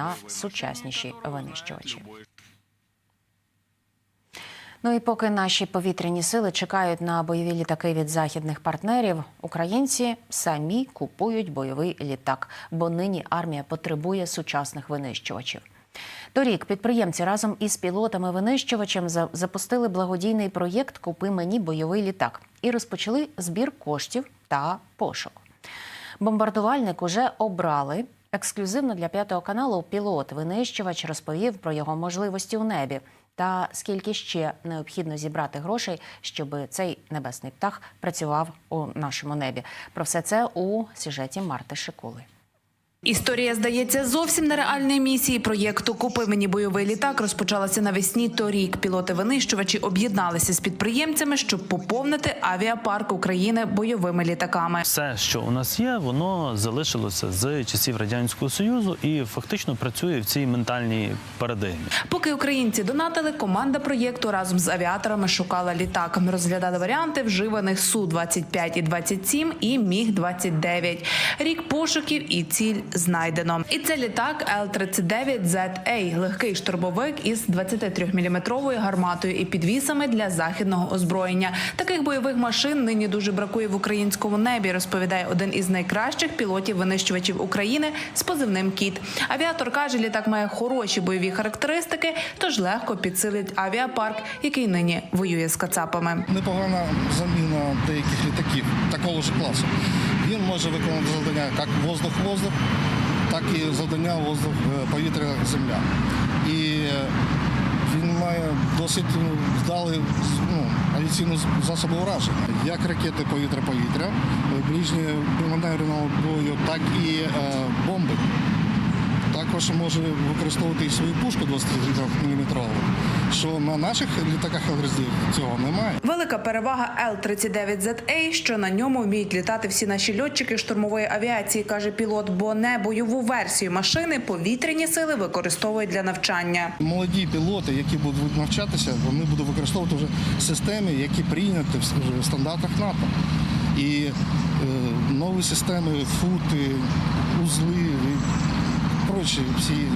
на сучасніші винищувачі. Ну і поки наші повітряні сили чекають на бойові літаки від західних партнерів, українці самі купують бойовий літак, бо нині армія потребує сучасних винищувачів. Торік підприємці разом із пілотами-винищувачем запустили благодійний проєкт Купи мені бойовий літак і розпочали збір коштів та пошук. Бомбардувальник уже обрали. Ексклюзивно для п'ятого каналу пілот-винищувач розповів про його можливості у небі та скільки ще необхідно зібрати грошей, щоб цей небесний птах працював у нашому небі. Про все це у сюжеті Марти Шикули. Історія здається зовсім нереальної місії проєкту Купи мені бойовий літак розпочалася навесні торік. Пілоти-винищувачі об'єдналися з підприємцями, щоб поповнити авіапарк України бойовими літаками. Все, що у нас є, воно залишилося з часів радянського союзу і фактично працює в цій ментальній парадигмі. Поки українці донатили, команда проєкту разом з авіаторами шукала літак. Розглядали варіанти вживаних су 25 і 27 і міг 29 Рік пошуків і ціль знайдено. І це літак Л-39ZA – легкий штурмовик із 23-мм гарматою і підвісами для західного озброєння. Таких бойових машин нині дуже бракує в українському небі. Розповідає один із найкращих пілотів-винищувачів України з позивним Кіт. Авіатор каже, літак має хороші бойові характеристики, тож легко підсилить авіапарк, який нині воює з кацапами. непогана заміна деяких літаків такого ж класу. Може виконувати завдання як воздух-воздух, так і завдання воздух-повітря-земля. І е, він має досить ну, вдалий ну, авіаційну засобу ураження, як ракети повітря-повітря, е, маневреного бою, так і е, бомби. Також може використовувати і свою пушку 23 мм, що на наших літаках ЛРСД цього немає. Велика перевага Л-39ZA, що на ньому вміють літати всі наші льотчики штурмової авіації, каже пілот, бо не бойову версію машини повітряні сили використовують для навчання. Молоді пілоти, які будуть навчатися, вони будуть використовувати вже системи, які прийняті в в стандартах НАТО. І е, нові системи, фути, узли, і всі е,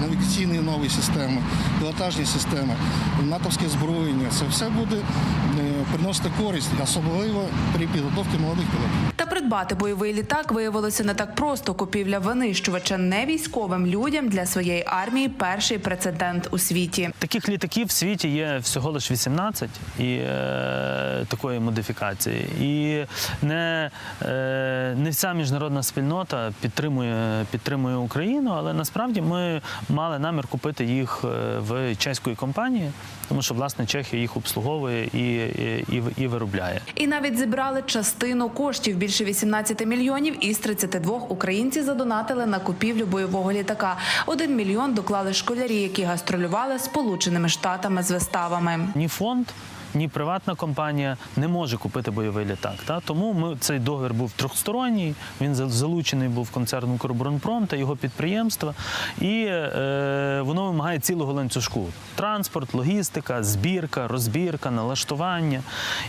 навігаційні нові системи, пілотажні системи, натовське озброєння. Це все буде е, приносити користь, особливо при підготовці молодих пілотів. Та придбати бойовий літак виявилося не так просто. Купівля винищувача не військовим людям для своєї армії перший прецедент у світі. Таких літаків в світі є всього лише 18 і е, такої модифікації. І не, е, не вся міжнародна спільнота підтримує, підтримує Україну, але насправді ми мали намір купити їх е, в чеської компанії, тому що власне Чехія їх обслуговує і, і, і, і виробляє. І навіть зібрали частину коштів більше 18 мільйонів із 32 українці задонатили на купівлю бойового літака. Один мільйон доклали школярі, які гастролювали Сполученими Штатами з виставами. ні фонд, ні приватна компанія не може купити бойовий літак. Та? Тому ми, цей договір був трьохсторонній, він залучений був концерн «Укроборонпром» та його підприємства, і е, воно вимагає цілого ланцюжку: транспорт, логістика, збірка, розбірка, налаштування.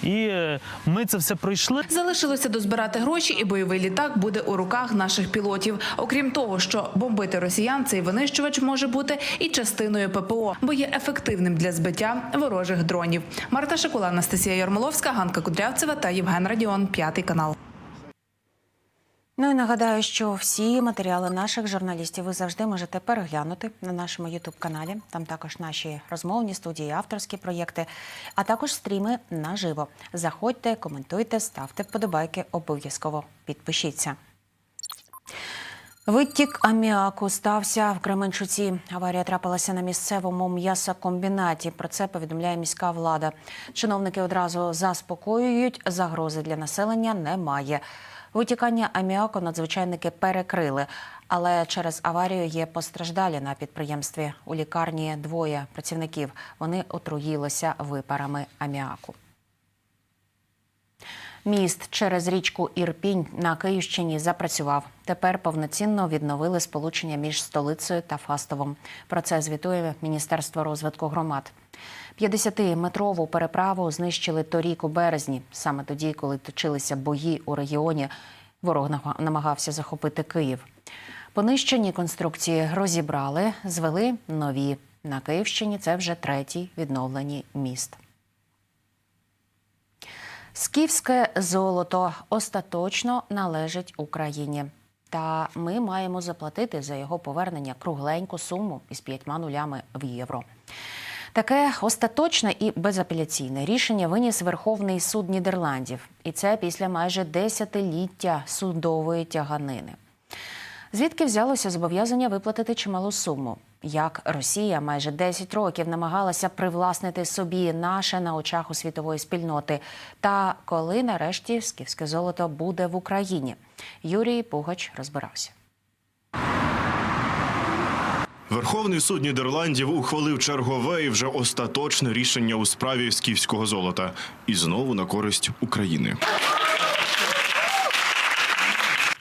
І е, ми це все пройшли. Залишилося дозбирати гроші, і бойовий літак буде у руках наших пілотів. Окрім того, що бомбити росіян цей винищувач може бути і частиною ППО, бо є ефективним для збиття ворожих дронів. Марта Шикула, Анастасія Ярмоловська, Ганка Кудрявцева та Євген Радіон, п'ятий канал. Ну і нагадаю, що всі матеріали наших журналістів ви завжди можете переглянути на нашому ютуб каналі. Там також наші розмовні студії, авторські проєкти, а також стріми наживо. Заходьте, коментуйте, ставте вподобайки, обов'язково підпишіться. Витік аміаку стався в Кременчуці. Аварія трапилася на місцевому м'ясокомбінаті. Про це повідомляє міська влада. Чиновники одразу заспокоюють, загрози для населення немає. Витікання аміаку надзвичайники перекрили, але через аварію є постраждалі на підприємстві. У лікарні двоє працівників. Вони отруїлися випарами аміаку. Міст через річку Ірпінь на Київщині запрацював. Тепер повноцінно відновили сполучення між столицею та Фастовом. Про це звітує Міністерство розвитку громад. 50-метрову переправу знищили торік у березні, саме тоді, коли точилися бої у регіоні. Ворог намагався захопити Київ. Понищені конструкції розібрали, звели нові. На Київщині це вже третій відновлені міст. Скіфське золото остаточно належить Україні. Та ми маємо заплатити за його повернення кругленьку суму із п'ятьма нулями в євро. Таке остаточне і безапеляційне рішення виніс Верховний суд Нідерландів, і це після майже десятиліття судової тяганини. Звідки взялося зобов'язання виплатити чималу суму? Як Росія майже 10 років намагалася привласнити собі наше на очах у світової спільноти? Та коли нарешті скіфське золото буде в Україні? Юрій Пугач розбирався. Верховний суд Нідерландів ухвалив чергове і вже остаточне рішення у справі скіфського золота і знову на користь України.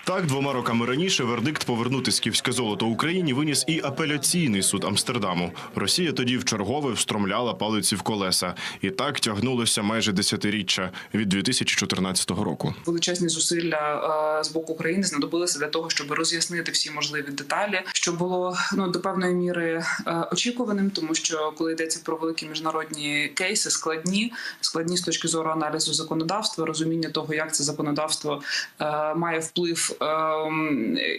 Так, двома роками раніше вердикт повернути скіфське золото Україні виніс і апеляційний суд Амстердаму. Росія тоді вчергове встромляла палиці в колеса, і так тягнулося майже десятиріччя від 2014 року. величезні зусилля е, з боку України знадобилися для того, щоб роз'яснити всі можливі деталі, що було ну до певної міри е, очікуваним, тому що коли йдеться про великі міжнародні кейси, складні, складні з точки зору аналізу законодавства, розуміння того, як це законодавство е, має вплив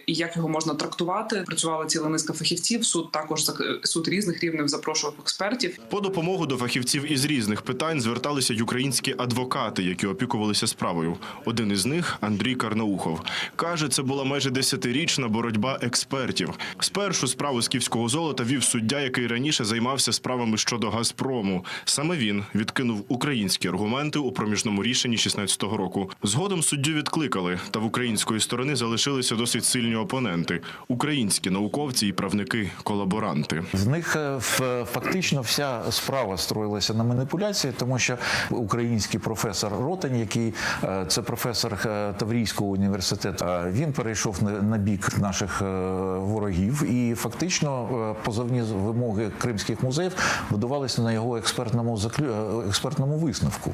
і як його можна трактувати. Працювала ціла низка фахівців. Суд також суд різних рівнів запрошував експертів. По допомогу до фахівців із різних питань зверталися й українські адвокати, які опікувалися справою. Один із них Андрій Карнаухов каже, це була майже десятирічна боротьба експертів. Спершу справу скіфського золота вів суддя, який раніше займався справами щодо Газпрому. Саме він відкинув українські аргументи у проміжному рішенні 16-го року. Згодом суддю відкликали, та в української сторони залишилися досить сильні опоненти українські науковці і правники-колаборанти. В них е, фактично вся справа строїлася на маніпуляції, тому що український професор Ротань, який е, це професор е, Таврійського університету, він перейшов на- бік наших ворогів, і фактично позовні вимоги кримських музеїв будувалися на його експертному експертному висновку.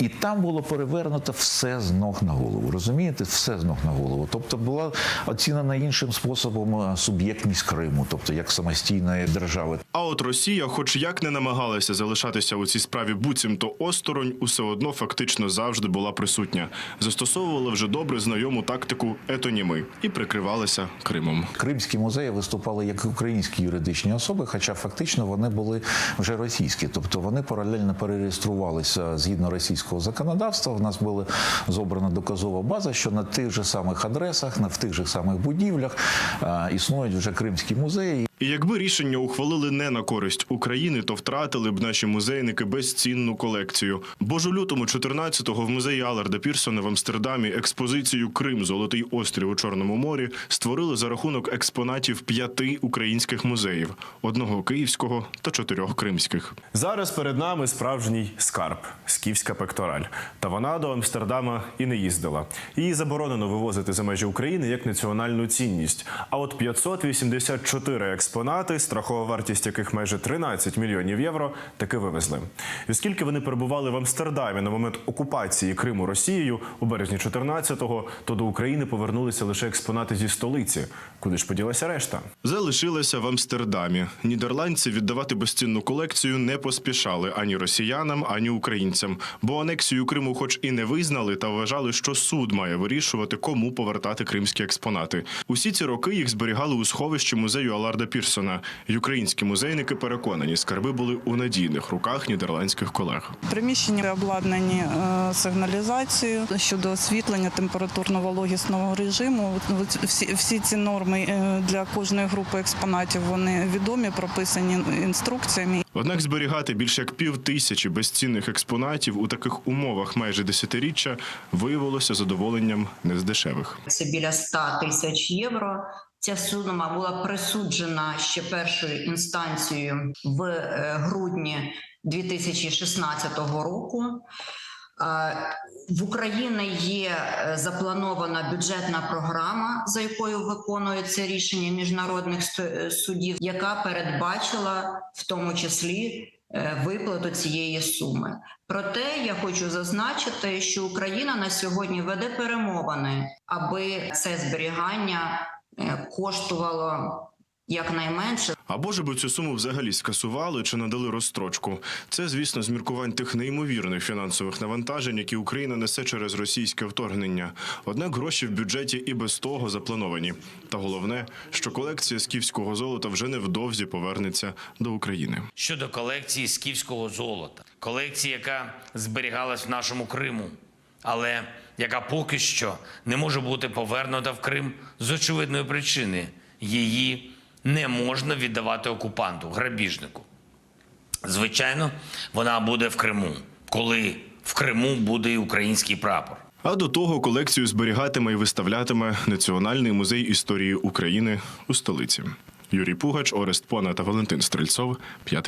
І там було перевернуто все з ног на голову. Розумієте, все з ног на голову. Тобто була оцінена іншим способом е, суб'єктність Криму, тобто як самостійної держави. А от Росія, хоч як не намагалася залишатися у цій справі буцімто осторонь, усе одно фактично завжди була присутня. Застосовувала вже добре знайому тактику етоніми і прикривалася Кримом. Кримські музеї виступали як українські юридичні особи, хоча фактично вони були вже російські, тобто вони паралельно перереєструвалися згідно російського законодавства. В нас була зобрана доказова база, що на тих же самих адресах, на в тих же самих будівлях існують вже кримські музеї. І якби рішення ухвалили не на користь України, то втратили б наші музейники безцінну колекцію. Бо ж у лютому 14-го в музеї Аларда Пірсона в Амстердамі експозицію Крим Золотий острів у Чорному морі створили за рахунок експонатів п'яти українських музеїв: одного київського та чотирьох кримських. Зараз перед нами справжній скарб скіфська пектораль. Та вона до Амстердама і не їздила. Її заборонено вивозити за межі України як національну цінність. А от 584 експонати, страхова вартість яких майже 13 мільйонів євро, таки вивезли. І оскільки вони перебували в Амстердамі на момент окупації Криму Росією у березні 14-го, то до України повернулися лише експонати зі столиці. Куди ж поділася решта? Залишилася в Амстердамі. Нідерландці віддавати безцінну колекцію не поспішали ані росіянам, ані українцям, бо анексію Криму, хоч і не визнали, та вважали, що суд має вирішувати, кому повертати кримські експонати. Усі ці роки їх зберігали у сховищі музею Аларда Пірсона. Й українські музейники переконані, скарби були у надійних руках нідерландських колег. Приміщення обладнані е, сигналізацією щодо освітлення температурно-вологісного режиму. Всі, всі ці норми е, для кожної групи експонатів вони відомі, прописані інструкціями. Однак зберігати більше як пів тисячі безцінних експонатів у таких умовах майже десятиріччя виявилося задоволенням не з дешевих. це біля 100 тисяч євро. Ця сума була присуджена ще першою інстанцією в е, грудні 2016 року. Е, В Україні є е, запланована бюджетна програма, за якою виконується рішення міжнародних судів, яка передбачила в тому числі виплату цієї суми. Проте я хочу зазначити, що Україна на сьогодні веде перемовини, аби це зберігання коштувало якнайменше Або ж би цю суму взагалі скасували чи надали розстрочку. Це, звісно, з міркувань тих неймовірних фінансових навантажень, які Україна несе через російське вторгнення. Однак гроші в бюджеті і без того заплановані. Та головне, що колекція скіфського золота вже невдовзі повернеться до України. щодо колекції скіфського золота, колекції, яка зберігалась в нашому Криму, але яка поки що не може бути повернута в Крим з очевидної причини її не можна віддавати окупанту, грабіжнику. Звичайно, вона буде в Криму, коли в Криму буде і український прапор. А до того колекцію зберігатиме і виставлятиме Національний музей історії України у столиці. Юрій Пугач, Орест Пона та Валентин Стрельцов. П'ятий